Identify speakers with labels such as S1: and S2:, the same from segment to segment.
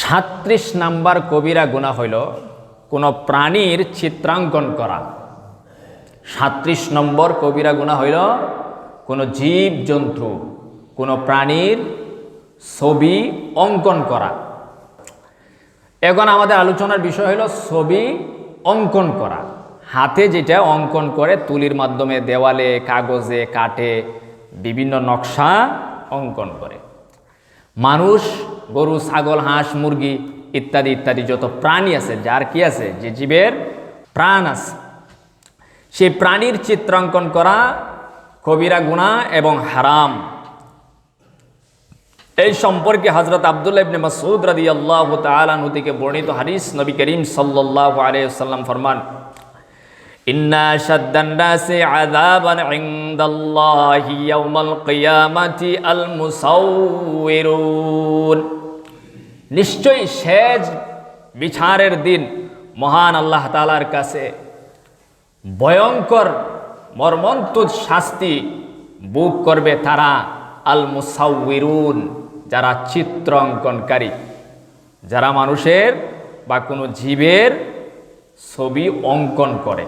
S1: সাত্রিশ number কবিরা গুণা হইল কোনো প্রাণীর চিত্রাঙ্কন করা। সাত্রিশ নম্বর কবিরা গুণা হইল কোনো জীব জন্তু কোনো প্রাণীর ছবি অঙ্কন করা। এখন আমাদের আলোচনার বিষয় হলো ছবি অঙ্কন করা। হাতে যেটা অঙ্কন করে তুলির মাধ্যমে দেওয়ালে, কাগজে কাটে বিভিন্ন নকশা অঙ্কন করে। মানুষ গরু, ছাগল, হাঁস, মুরগি ইত্যাদি ইত্যাদি যত প্রাণী আছে, যার কি আছে, যে জীবের প্রাণ আছে, সেই প্রাণীর চিত্রাঙ্কন করা কবিরা গুণা এবং হারাম। এই সম্পর্কে হজরত আবদুল্লাহ ইবনে মাসুদ রাদি আল্লাহ তালু থেকে বর্ণিত হারিস নবী করিম সাল্লাহ আলাইসাল্লাম ফরমান, ইন্না শাদ্দান্নাসি আযাবান ইনদাল্লাহি আল মুসাউবিরুন নিশ্চয়ই শেষ বিচারের দিন মহান আল্লাহ তালার কাছে। ভয়ঙ্কর মর্মন্তুদ শাস্তি বুক করবে তারা আল মুসাউরুন যারা চিত্র অঙ্কনকারী যারা মানুষের বা কোনো জীবের ছবি অঙ্কন করে।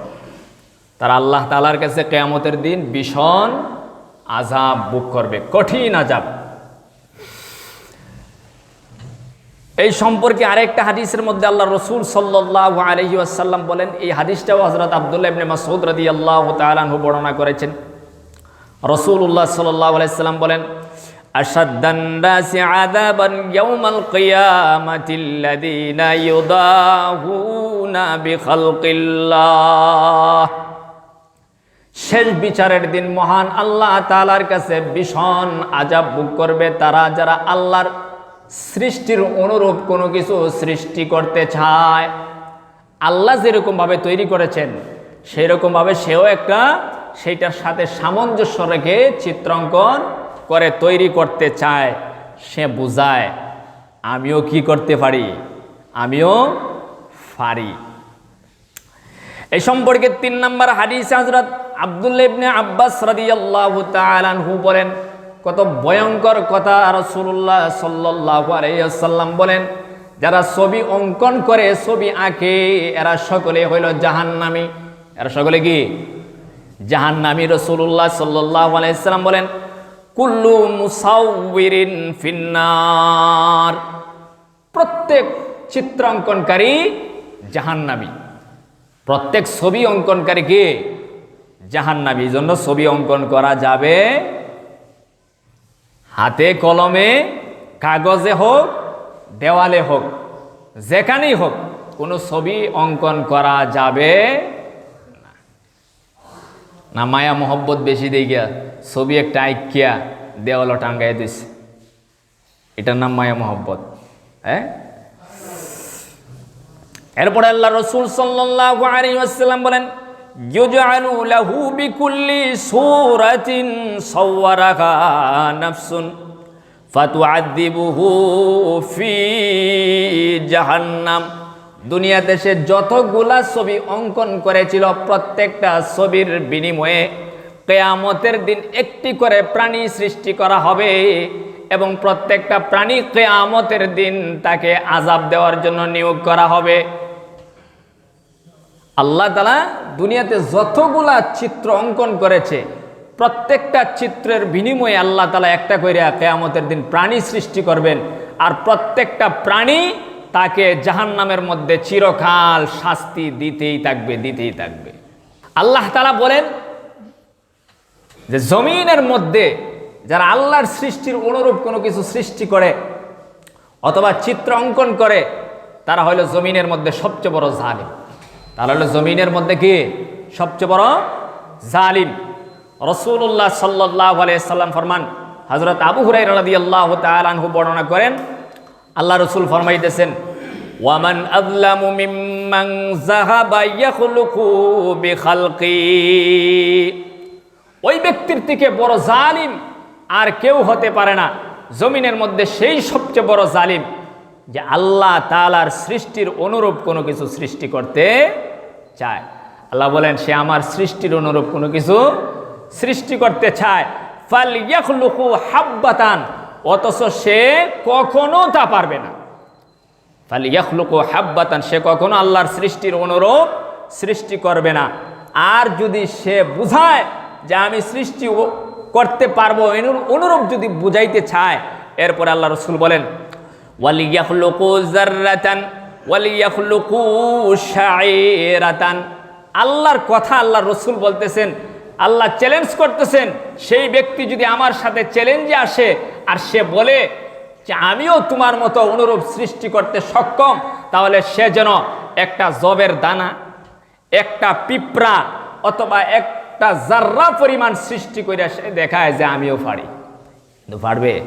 S1: তারা আল্লাহ তালার কাছে কেয়ামতের দিন ভীষণ আজাব বুক করবে, কঠিন আজাব এই সম্পর্কে আরেকটা হাদিসের মধ্যে আল্লাহ রসুল সাল্লাহ আলহি আসাল্লাম বলেন এই হাদিসটাও হজরত আবদুল্লাহ ইবনে মাসুদ রাদি আল্লাহ তালাহু বর্ণনা করেছেন রসুল্লাহ সাল্লাহ আলাইসাল্লাম বলেন أشد الناس عذابا يوم القيامة الذين يضاهون بخلق الله শেষ বিচারের দিন মহান আল্লাহ তালার কাছে ভীষণ আজাব বুক করবে তারা যারা আল্লাহর সৃষ্টির অনুরূপ কোনো কিছু সৃষ্টি করতে চায়। আল্লাহ যেরকমভাবে তৈরি করেছেন সেই রকমভাবে সেও একটা সেইটার সাথে সামঞ্জস্য রেখে চিত্রাঙ্কন করে তৈরি করতে চায়। সে বুঝায়, আমিও কি করতে পারি? আমিও পারি। এই সম্পর্কে তিন নম্বর হাদিস হজরত আবদুল্লা ইবনে আব্বাস রাদিয়াল্লাহু তাআলাহু বলেন কত ভয়ঙ্কর কথা রাসূলুল্লাহ সাল্লাল্লাহু আলাইহি বলেন। যারা ছবি অঙ্কন করে, ছবি আঁকে, এরা সকলে হইল জাহান্নামী। এরা সকলে কি? জাহান্নামী রাসূলুল্লাহ সাল্লাল্লাহু আলাইহি ওয়াসাল্লাম বলেন, কুল্লু মুসাউবিরিন ফিন্নার। প্রত্যেক চিত্রাঙ্কনকারী জাহান্নামী। প্রত্যেক ছবি অঙ্কনকারী কে? জাহান্নাবি এই জন্য ছবি অঙ্কন করা যাবে হাতে কলমে, কাগজে হোক, দেওয়ালে হোক, যেখানেই হোক, কোনো ছবি অঙ্কন করা যাবে না। মায়া মোহব্বত বেশি দিয়ে গিয়া, ছবি একটা আইকিয়া দেওয়াল টাঙ্গাই দিছে এটার নাম মায়া মোহব্বত হ্যাঁ এরপরে আল্লাহ রসুল সাল্লাল্লাহু আলাইহি ওয়াসাল্লাম বলেন ফি জাহান্নাম দুনিয়াতে সে যতগুলা ছবি অঙ্কন করেছিল, প্রত্যেকটা ছবির বিনিময়ে কেয়ামতের দিন একটি করে প্রাণী সৃষ্টি করা হবে এবং প্রত্যেকটা প্রাণী কেয়ামতের দিন তাকে আজাব দেওয়ার জন্য নিয়োগ করা হবে। আল্লাহ তালা দুনিয়াতে যতগুলা চিত্র অঙ্কন করেছে, প্রত্যেকটা চিত্রের বিনিময়ে আল্লাহ তালা একটা করে কেয়ামতের দিন প্রাণী সৃষ্টি করবেন। আর প্রত্যেকটা প্রাণী তাকে জাহান নামের মধ্যে চিরকাল শাস্তি দিতেই থাকবে দিতেই থাকবে। আল্লাহ তালা বলেন যে জমিনের মধ্যে যারা আল্লাহর সৃষ্টির অনুরূপ কোনো কিছু সৃষ্টি করে অথবা চিত্র অঙ্কন করে, তারা হলো জমিনের মধ্যে সবচেয়ে বড় জালিম। তারা হলো জমিনের মধ্যে কি? সবচেয়ে বড় জালিম। রসুল্লাহ সাল্লাহ আলাইসাল্লাম ফরমান হজরত আবু হুরাই রাদি আল্লাহ তালহু বর্ণনা করেন, আল্লাহ রসুল ফরমাইতেছেন, ওয়ামান আযলামু মিম্মান যাহাবা ইয়াখলুকু বিখালকি। ওই ব্যক্তির থেকে বড় জালিম আর কেউ হতে পারে না। জমিনের মধ্যে সেই সবচেয়ে বড় জালিম যে আল্লাহ তালার সৃষ্টির অনুরূপ কোনো কিছু সৃষ্টি করতে চায়। আল্লাহ বলেন, সে আমার সৃষ্টির অনুরূপ কোনো কিছু সৃষ্টি করতে চায়। ফাল ইয়াখলুকু হাব্বাতান, অথচ সে কখনো তা পারবে না। ফালি ইয়াখলুকু হাব্বাতান, সে কখনো আল্লাহর সৃষ্টির অনুরূপ সৃষ্টি করবে না। আর যদি সে বুঝায় যে আমি সৃষ্টি করতে পারব অনুরূপ যদি বুঝাইতে চায়, এরপরে আল্লাহ রসুল বলেন, ওয়ালিয়াখলুকু জাররাতান আল্লাহর কথা আল্লাহ রসুল বলতেছেন, আল্লাহ চ্যালেঞ্জ করতেছেন, সেই ব্যক্তি যদি আমার সাথে চ্যালেঞ্জে আসে আর সে বলে যে আমিও তোমার মতো অনুরূপ সৃষ্টি করতে সক্ষম, তাহলে সে যেন একটা জবের দানা, একটা পিঁপড়া অথবা একটা জার্রা পরিমাণ সৃষ্টি করে সে দেখায় যে আমিও পারি। কিন্তু পারবে?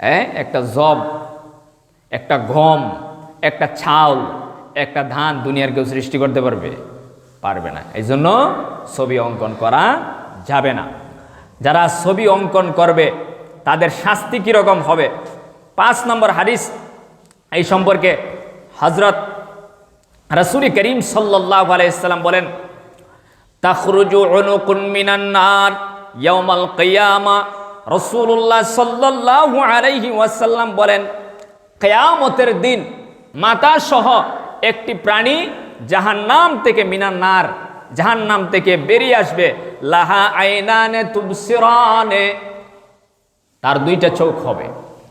S1: হ্যাঁ? একটা জব, একটা গম একটা ছাউল একটা ধান দুনিয়ার কেউ সৃষ্টি করতে পারবে? পারবে না। এই জন্য ছবি অঙ্কন করা যাবে না। যারা ছবি অঙ্কন করবে, তাদের শাস্তি কীরকম হবে? পাঁচ নম্বর হাদিস এই সম্পর্কে হজরত রসুল করিম সাল্লাহ আলাইসাল্লাম বলেন, তাখরুজু উনুকুন মিনান নার ইয়াউমাল কিয়ামা। রাসূলুল্লাহ সাল্লাল্লাহু আলাইহি ওয়াসাল্লাম বলেন, কিয়ামতের দিন মাতা সহ একটি প্রাণী জাহান্নাম থেকে মিনান নার, জাহান্নাম থেকে বেরিয়ে আসবে। লাহা আইনানে তুবসিরানে, তার দুইটা চোখ হবে।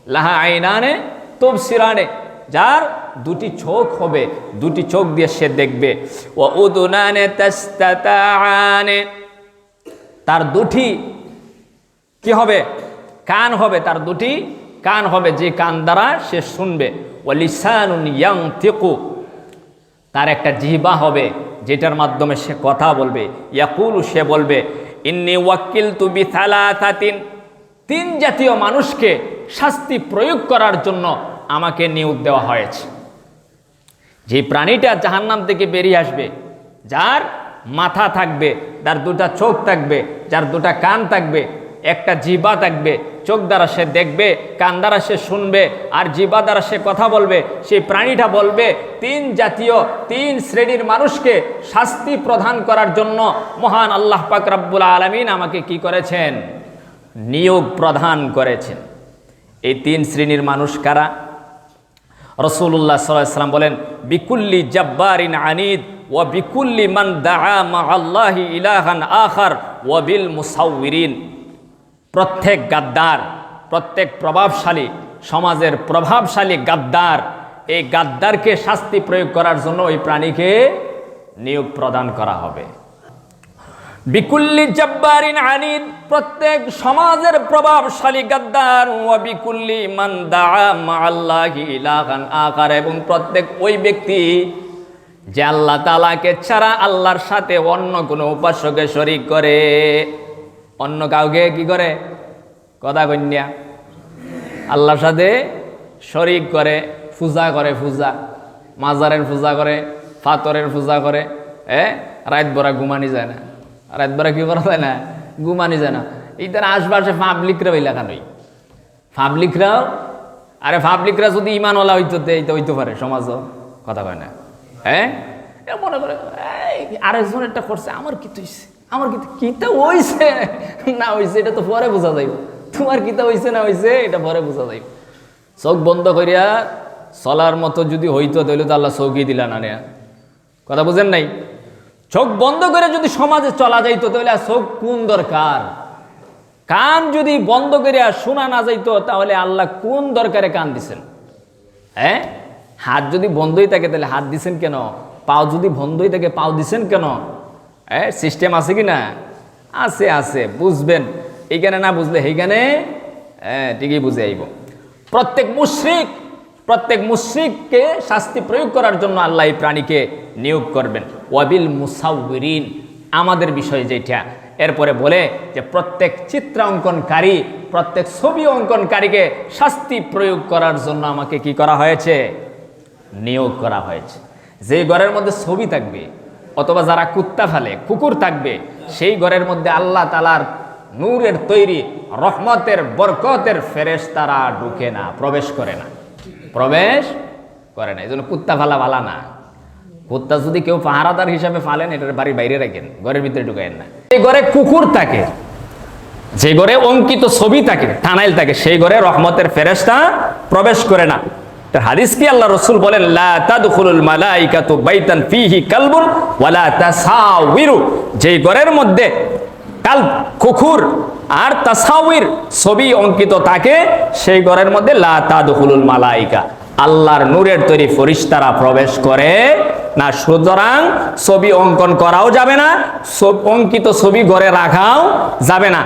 S1: লাহা আইনানে তুবসিরানে, যার দুটি চোখ হবে। দুটি চোখ দিয়ে সে দেখবে। ও উদুনানে তাস্তাতাআনে, তার দুটি কি হবে? কান হবে, তার দুটি কান হবে, যে কান দ্বারা সে শুনবে। ইয়াংতিকু তার একটা জিহ্বা হবে, যেটার মাধ্যমে সে কথা বলবে। ইয়াকুল, সে বলবে, ইন্নি ওয়াক্কিল তু বিথালাতাতিন তিন জাতীয় মানুষকে শাস্তি প্রয়োগ করার জন্য আমাকে নিয়োগ দেওয়া হয়েছে। যে প্রাণীটা জাহান্নাম থেকে বেরিয়ে আসবে, যার মাথা থাকবে, যার দুটা চোখ থাকবে, যার দুটা কান থাকবে একটা জিবা থাকবে চোখ দ্বারা সে দেখবে, কান দ্বারা সে শুনবে, আর জিবা দ্বারা সে কথা বলবে, সেই প্রাণীটা বলবে, তিন জাতীয়, তিন শ্রেণির মানুষকে শাস্তি প্রদান করার জন্য মহান আল্লাহ পাক রাব্বুল আলমিন আমাকে কি করেছেন? নিয়োগ প্রদান করেছেন। এই তিন শ্রেণির মানুষ কারা? রসুল্লাহ সাল্লাম বলেন, বিকুল্লি জব্বারিন আনিদ ও বিকুল্লি মান দাআ মা আল্লাহি ইলাহান আখার ও বিল মুসাউরিন প্রত্যেক গাদ্দার, প্রত্যেক প্রভাবশালী, সমাজের প্রভাবশালী গাদ্দার, এই গাদ্দারকে শাস্তি প্রয়োগ করার জন্য ওই প্রাণীকে নিয়োগ প্রদান করা হবে। বিকুল্লি জব্বারিন আনিদ, প্রত্যেক সমাজের প্রভাবশালী গাদ্দার ও বিকুল্লি মান দাআ মা আল্লাহি এবং প্রত্যেক ওই ব্যক্তি যে আল্লাহ তালাকে ছাড়া আল্লাহর সাথে অন্য কোনো উপাস্যকে শরিক করে। অন্য কাউকে কি করে? কথা কন্যা আল্লাহর সাথে শরিক করে, পূজা করে, পূজা। মাজারের পূজা করে, ফাতরের পূজা করে, এ? রাত ভরা ঘুমানি যায় না। রাত ভরা কি করা যায় না? ঘুমানি যায় না। এইটার আশপাশে পাবলিকরা ওই লেখা নই পাবলিকরাও আরে পাবলিকরা যদি ইমানওয়ালা হইতো এইটা হইতে পারে, সমাজও। কথা কয় না। হ্যাঁ? মনে করে আরেকজন একটা করছে, আমার কি হইছে? আমার কিতা হইছে? না হইছে, এটা তো পরে বোঝা যাইব। তোমার কিতা হইছে, না হইছে, এটা পরে বোঝা যাইব। চোখ বন্ধ করিয়া চলার মতো যদি হইতো, তাহলে তো আল্লাহ চৌকি দিলা না নেয়া কথা বুঝেন নাই? চোখ বন্ধ করে যদি সমাজে চলা যাইতো, তাহলে আর চোখ কোন দরকার? কান যদি বন্ধ করিয়া শোনা না যাইতো, তাহলে আল্লাহ কোন দরকারে কান দিছেন? হ্যাঁ? হাত যদি বন্ধই থাকে, তাহলে হাত দিছেন কেন? পাও যদি বন্ধই থাকে, পাও দিছেন কেন? হ্যাঁ সিস্টেম আছে কি না? আছে আছে, বুঝবেন। এইখানে না বুঝলে সেইখানে হ্যাঁ ঠিকই বুঝে আইব। প্রত্যেক মুশ্রিক, প্রত্যেক মুশ্রিককে শাস্তি প্রয়োগ করার জন্য আল্লাহ এই প্রাণীকে নিয়োগ করবেন। ওয়াবিল মুসাউরিন আমাদের বিষয় যেটা। এরপরে বলে যে, প্রত্যেক চিত্রাঙ্কনকারী প্রত্যেক ছবি অঙ্কনকারীকে শাস্তি প্রয়োগ করার জন্য আমাকে কি করা হয়েছে? নিয়োগ করা হয়েছে। যে ঘরের মধ্যে ছবি থাকবে অথবা যারা কুত্তা ফেলে, কুকুর থাকবে, সেই ঘরের মধ্যে আল্লাহ তালার নূরের তৈরি, রহমতের, বরকতের ফেরেশ তারা ঢুকে না, প্রবেশ করে না। প্রবেশ করে না এই জন্য কুত্তা ফালা ভালা না। কুত্তা যদি কেউ পাহারাদার হিসাবে ফালেন, এটার বাড়ির বাইরে রাখেন, ঘরের ভিতরে ঢুকাইন না। এই ঘরে কুকুর থাকে, যে ঘরে অঙ্কিত ছবি থাকে, থানাইল থাকে, সেই ঘরে রহমতের ফেরেশতা প্রবেশ করে না। হাদিস কি আল্লাহ রসুল বলেন, লা তাদখুলুল মালাইকাতু বাইতান ফিহি কালবুন ওয়ালা তাসাউইরু। যেই ঘরের মধ্যে কাল, কুকুর আর তাসাউইর ছবি অঙ্কিত থাকে, সেই ঘরের মধ্যে লা তাদখুলুল মালাইকা। আল্লাহর নূরের তৈরি ফরিস্তারা প্রবেশ করে, না সুতরাং ছবি অঙ্কন করাও যাবে না অঙ্কিত ছবি ঘরে রাখাও যাবে না।